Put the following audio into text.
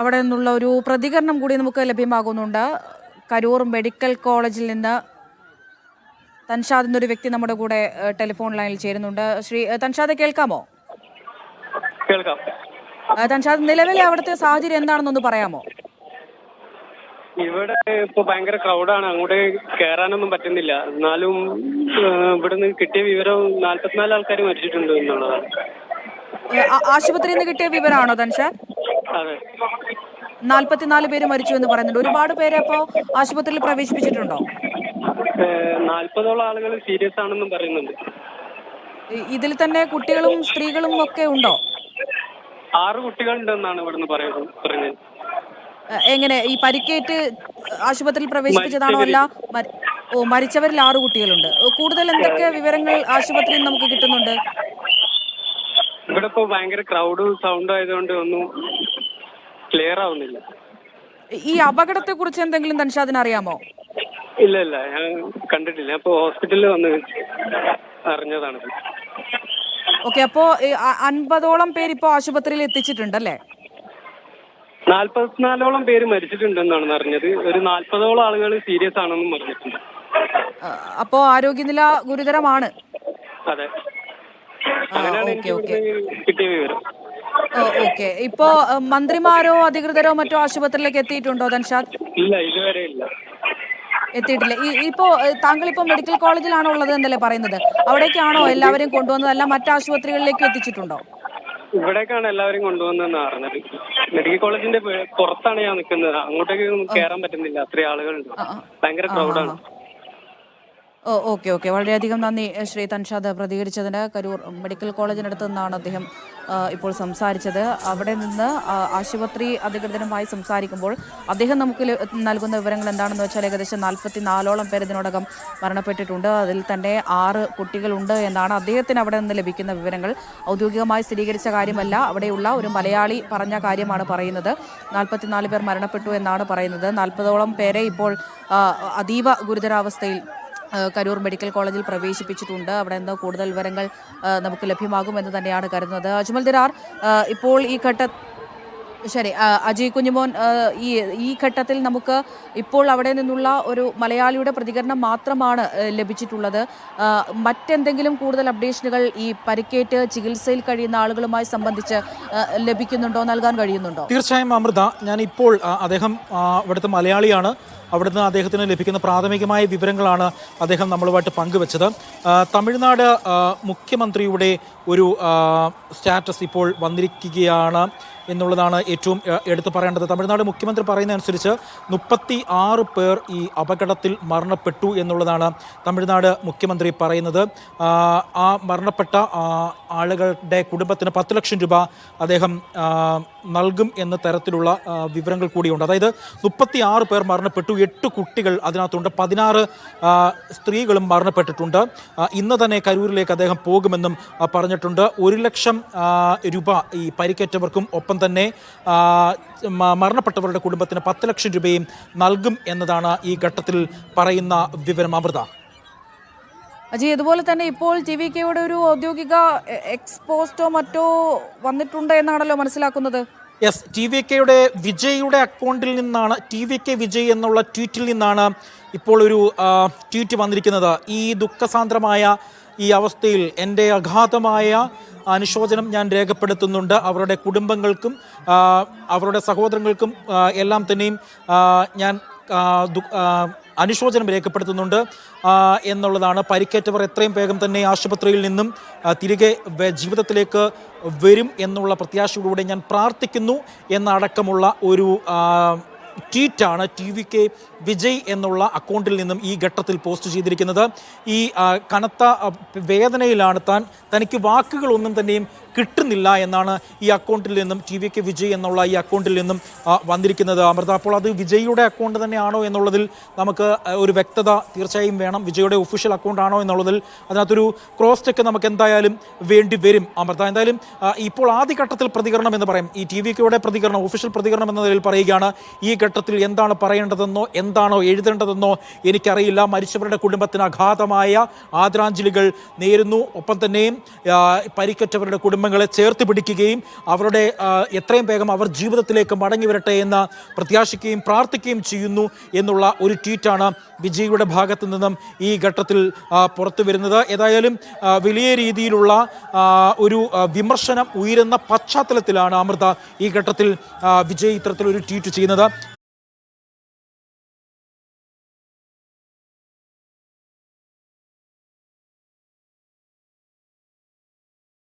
അവിടെ നിന്നുള്ള ഒരു പ്രതികരണം കൂടി നമുക്ക് ലഭ്യമാകുന്നുണ്ട്. കരൂർ മെഡിക്കൽ കോളേജിൽ നിന്ന് തൻഷാദ് എന്നൊരു വ്യക്തി നമ്മുടെ കൂടെ ടെലിഫോൺ ലൈനിൽ ചേരുന്നുണ്ട്. ശ്രീ തൻഷാദ് കേൾക്കാമോ? കേൾക്കാം. തൻഷാദ് നിലവിലെ അവിടുത്തെ സാഹചര്യം എന്താണെന്നൊന്ന് പറയാമോ? ഇവിടെ ഇപ്പൊ ഭയങ്കര ക്രൗഡാണ് അങ്ങോട്ട് കയറാനൊന്നും പറ്റുന്നില്ല. എന്നാലും ഇവിടുന്ന് കിട്ടിയ വിവരം നാല്പത്തിനാല് ആൾക്കാർ മരിച്ചിട്ടുണ്ട് എന്നുള്ളതാണ്. ആശുപത്രിയിൽ നിന്ന് കിട്ടിയ വിവരമാണോ തൻഷാദ്? നാൽപ്പത്തിനാല് പേര് മരിച്ചു എന്ന് പറയുന്നുണ്ട്. ഒരുപാട് പേരെ അപ്പോ ആശുപത്രിയിൽ പ്രവേശിപ്പിച്ചിട്ടുണ്ടോ? നാല്പതോളം ആളുകൾ സീരിയസ് ആണെന്നും പറയുന്നുണ്ട്. ഇതിൽ തന്നെ കുട്ടികളും സ്ത്രീകളും ഒക്കെ ഉണ്ടോ? ആറ് കുട്ടികളുണ്ടെന്നാണ് ഇവിടുന്ന് പറയുന്നത്. എങ്ങനെ? ഈ പരിക്കേറ്റ് ആശുപത്രിയിൽ പ്രവേശിപ്പിച്ചതാണോ അല്ല ഓ മരിച്ചവരിൽ ആറ് കുട്ടികളുണ്ട്. കൂടുതൽ എന്തൊക്കെ വിവരങ്ങൾ ആശുപത്രിയിൽ നമുക്ക് കിട്ടുന്നുണ്ട്? ഇവിടെ ഇപ്പോ ഭയങ്കര ക്രൗഡ് സൗണ്ട് ആയതുകൊണ്ട് ഒന്നും ക്ലിയർ ആവുന്നില്ല. ഈ അപകടത്തെ കുറിച്ച് എന്തെങ്കിലും തൻഷാദിന് അറിയാമോ ഇല്ല ഇല്ല ഞാൻ കണ്ടിട്ടില്ല. അപ്പോ ഹോസ്പിറ്റലിൽ വന്ന് അറിഞ്ഞതാണ്. ഓക്കെ അപ്പോ അൻപതോളം പേര് ഇപ്പോ ആശുപത്രിയിൽ എത്തിച്ചിട്ടുണ്ട് എത്തിച്ചിട്ടുണ്ടല്ലേ നാല്പത്തിനാലോളം പേര് മരിച്ചിട്ടുണ്ടെന്നാണ് അറിഞ്ഞത്. ഒരു നാല്പതോളം ആളുകൾ സീരിയസ് ആണെന്നും പറഞ്ഞിട്ടുണ്ട്. അപ്പോ ആരോഗ്യനില ഗുരുതരമാണ്. അതെ. അങ്ങനെയാണ് എനിക്ക് കിട്ടിയ വിവരം. ഓക്കെ. ഇപ്പോ മന്ത്രിമാരോ അധികൃതരോ മറ്റോ ആശുപത്രിയിലേക്ക് എത്തിയിട്ടുണ്ടോ തൻഷാദ് ഇല്ല ഇതുവരെ ഇല്ല. എത്തിയിട്ടില്ല. ഇപ്പോ താങ്കൾ ഇപ്പോൾ മെഡിക്കൽ കോളേജിലാണോ ഉള്ളത് എന്നല്ലേ പറയുന്നത്? അവിടേക്കാണോ എല്ലാവരെയും കൊണ്ടുവന്നത്? അല്ല മറ്റ് ആശുപത്രികളിലേക്ക് എത്തിച്ചിട്ടുണ്ടോ? ഇവിടേക്കാണ് എല്ലാവരും കൊണ്ടുവന്നതെന്ന് അറിഞ്ഞത് മെഡിക്കൽ കോളേജിന്റെ പുറത്താണ് ഞാൻ നിൽക്കുന്നത്. അങ്ങോട്ടേക്ക് കയറാൻ പറ്റുന്നില്ല. അത്രയും ആളുകളുണ്ട്. ഭയങ്കര ക്രൗഡാണ് ഓ ഓക്കെ ഓക്കെ. വളരെയധികം നന്ദി ശ്രീ തൻഷാദ് പ്രതികരിച്ചതിന്. കരൂർ മെഡിക്കൽ കോളേജിനടുത്ത് നിന്നാണ് അദ്ദേഹം ഇപ്പോൾ സംസാരിച്ചത്. അവിടെ നിന്ന് ആശുപത്രി അധികൃതരുമായി സംസാരിക്കുമ്പോൾ അദ്ദേഹം നമുക്ക് നൽകുന്ന വിവരങ്ങൾ എന്താണെന്ന് വെച്ചാൽ ഏകദേശം നാൽപ്പത്തി നാലോളം പേർ ഇതിനോടകം മരണപ്പെട്ടിട്ടുണ്ട്. അതിൽ തന്നെ ആറ് കുട്ടികളുണ്ട് എന്നാണ് അദ്ദേഹത്തിന് അവിടെ നിന്ന് ലഭിക്കുന്ന വിവരങ്ങൾ. ഔദ്യോഗികമായി സ്ഥിരീകരിച്ച കാര്യമല്ല. അവിടെയുള്ള ഒരു മലയാളി പറഞ്ഞ കാര്യമാണ് പറയുന്നത്. നാൽപ്പത്തിനാല് പേർ മരണപ്പെട്ടു എന്നാണ് പറയുന്നത്. നാൽപ്പതോളം പേരെ ഇപ്പോൾ അതീവ ഗുരുതരാവസ്ഥയിൽ കരൂർ മെഡിക്കൽ കോളേജിൽ പ്രവേശിപ്പിച്ചിട്ടുണ്ട്. അവിടെ നിന്ന് കൂടുതൽ വിവരങ്ങൾ നമുക്ക് ലഭ്യമാകുമെന്ന് തന്നെയാണ് കരുതുന്നത്. അജ്മൽ ദിരാർ ഇപ്പോൾ ഈ ഘട്ട ശരി അജയ് കുഞ്ഞുമോൻ ഈ ഈ ഘട്ടത്തിൽ നമുക്ക് ഇപ്പോൾ അവിടെ നിന്നുള്ള ഒരു മലയാളിയുടെ പ്രതികരണം മാത്രമാണ് ലഭിച്ചിട്ടുള്ളത്. മറ്റെന്തെങ്കിലും കൂടുതൽ അപ്ഡേഷനുകൾ ഈ പരിക്കേറ്റ് ചികിത്സയിൽ കഴിയുന്ന ആളുകളുമായി സംബന്ധിച്ച് ലഭിക്കുന്നുണ്ടോ നൽകാൻ കഴിയുന്നുണ്ടോ? തീർച്ചയായും അമൃത ഞാൻ ഇപ്പോൾ അദ്ദേഹം ഇവിടുത്തെ മലയാളിയാണ്. അവിടുന്ന് അദ്ദേഹത്തിന് ലഭിക്കുന്ന പ്രാഥമികമായ വിവരങ്ങളാണ് അദ്ദേഹം നമ്മളുമായിട്ട് പങ്കുവച്ചത്. തമിഴ്നാട് മുഖ്യമന്ത്രിയുടെ ഒരു സ്റ്റാറ്റസ് ഇപ്പോൾ വന്നിരിക്കുകയാണ് എന്നുള്ളതാണ് ഏറ്റവും എടുത്തു പറയേണ്ടത്. തമിഴ്നാട് മുഖ്യമന്ത്രി പറയുന്ന അനുസരിച്ച് മുപ്പത്തി ആറ് പേർ ഈ അപകടത്തിൽ മരണപ്പെട്ടു എന്നുള്ളതാണ് തമിഴ്നാട് മുഖ്യമന്ത്രി പറയുന്നത്. ആ മരണപ്പെട്ട ആളുകളുടെ കുടുംബത്തിന് പത്ത് ലക്ഷം രൂപ അദ്ദേഹം നൽകും എന്ന തരത്തിലുള്ള വിവരങ്ങൾ കൂടിയുണ്ട്. അതായത് മുപ്പത്തി ആറ് പേർ മരണപ്പെട്ടു എട്ട് കുട്ടികൾ അതിനകത്തുണ്ട്. പതിനാറ് സ്ത്രീകളും മരണപ്പെട്ടിട്ടുണ്ട്. ഇന്ന് തന്നെ കരൂരിലേക്ക് അദ്ദേഹം പോകുമെന്നും പറഞ്ഞിട്ടുണ്ട്. ഒരു ലക്ഷം രൂപ ഈ പരിക്കേറ്റവർക്കും ഒപ്പം തന്നെ മരണപ്പെട്ടവരുടെ കുടുംബത്തിന് പത്ത് ലക്ഷം രൂപയും നൽകും എന്നതാണ് ഈ ഘട്ടത്തിൽ പറയുന്ന വിവരം. അമൃത. അജി അതുപോലെ തന്നെ ഇപ്പോൾ ടി വി കെയുടെ ഒരു ഔദ്യോഗിക എക്സ്പോസ്റ്റോ മറ്റോ വന്നിട്ടുണ്ട് എന്നാണല്ലോ മനസ്സിലാക്കുന്നത്? യെസ് ടി വി കെയുടെ വിജയുടെ അക്കൗണ്ടിൽ നിന്നാണ് ടി വി കെ വിജയ് എന്നുള്ള ട്വീറ്റിൽ നിന്നാണ് ഇപ്പോൾ ഒരു ട്വീറ്റ് വന്നിരിക്കുന്നത്. ഈ ദുഃഖസാന്ദ്രമായ ഈ അവസ്ഥയിൽ എന്റെ അഗാധമായ അനുശോചനം ഞാൻ രേഖപ്പെടുത്തുന്നുണ്ട്. അവരുടെ കുടുംബങ്ങൾക്കും അവരുടെ സഹോദരങ്ങൾക്കും എല്ലാം തന്നെയും ഞാൻ അനുശോചനം രേഖപ്പെടുത്തുന്നുണ്ട്. എന്നുള്ളതാണ് പരിക്കേറ്റവർ എത്രയും വേഗം തന്നെ ആശുപത്രിയിൽ നിന്നും തിരികെ ജീവിതത്തിലേക്ക് വരും എന്നുള്ള പ്രത്യാശയോടുകൂടെ ഞാൻ പ്രാർത്ഥിക്കുന്നു എന്നടക്കമുള്ള ഒരു ട്വീറ്റാണ് ടി വി കെ വിജയ് എന്നുള്ള അക്കൗണ്ടിൽ നിന്നും ഈ ഘട്ടത്തിൽ പോസ്റ്റ് ചെയ്തിരിക്കുന്നത്. ഈ കനത്ത വേദനയിലാണ് താൻ തനിക്ക് വാക്കുകളൊന്നും തന്നെയും കിട്ടുന്നില്ല എന്നാണ് ഈ അക്കൗണ്ടിൽ നിന്നും ടി വി കെ വിജയ് എന്നുള്ള ഈ അക്കൗണ്ടിൽ നിന്നും വന്നിരിക്കുന്നത്. അമൃത അപ്പോൾ അത് വിജയിയുടെ അക്കൗണ്ട് തന്നെയാണോ എന്നുള്ളതിൽ നമുക്ക് ഒരു വ്യക്തത തീർച്ചയായും വേണം. വിജയുടെ ഒഫീഷ്യൽ അക്കൗണ്ട് ആണോ എന്നുള്ളതിൽ അതിനകത്തൊരു ക്രോസ് ചെക്ക് നമുക്ക് എന്തായാലും വേണ്ടി വരും. അമൃത എന്തായാലും ഇപ്പോൾ ആദ്യഘട്ടത്തിൽ പ്രതികരണം എന്ന് പറയും. ഈ ടി വി കെയുടെ പ്രതികരണം ഒഫീഷ്യൽ പ്രതികരണം എന്ന നിലയിൽ പറയുകയാണ്. ഈ ഘട്ടത്തിൽ എന്താണ് പറയേണ്ടതെന്നോ എന്താണോ എഴുതേണ്ടതെന്നോ എനിക്കറിയില്ല. മരിച്ചവരുടെ കുടുംബത്തിന് അഗാധമായ ആദരാഞ്ജലികൾ നേരുന്നു. ഒപ്പം തന്നെയും പരിക്കറ്റവരുടെ കുടുംബങ്ങൾ കുടുംബങ്ങളെ ചേർത്ത് പിടിക്കുകയും അവരുടെ എത്രയും വേഗം അവർ ജീവിതത്തിലേക്ക് മടങ്ങി വരട്ടെ എന്ന് പ്രത്യാശിക്കുകയും പ്രാർത്ഥിക്കുകയും ചെയ്യുന്നു എന്നുള്ള ഒരു ട്വീറ്റാണ് വിജയിയുടെ ഭാഗത്തു നിന്നും ഈ ഘട്ടത്തിൽ പുറത്തു വരുന്നത്. ഏതായാലും വലിയ രീതിയിലുള്ള ഒരു വിമർശനം ഉയരുന്ന പശ്ചാത്തലത്തിലാണ് അമൃത ഈ ഘട്ടത്തിൽ വിജയ് ഇത്തരത്തിലൊരു ട്വീറ്റ് ചെയ്യുന്നത്.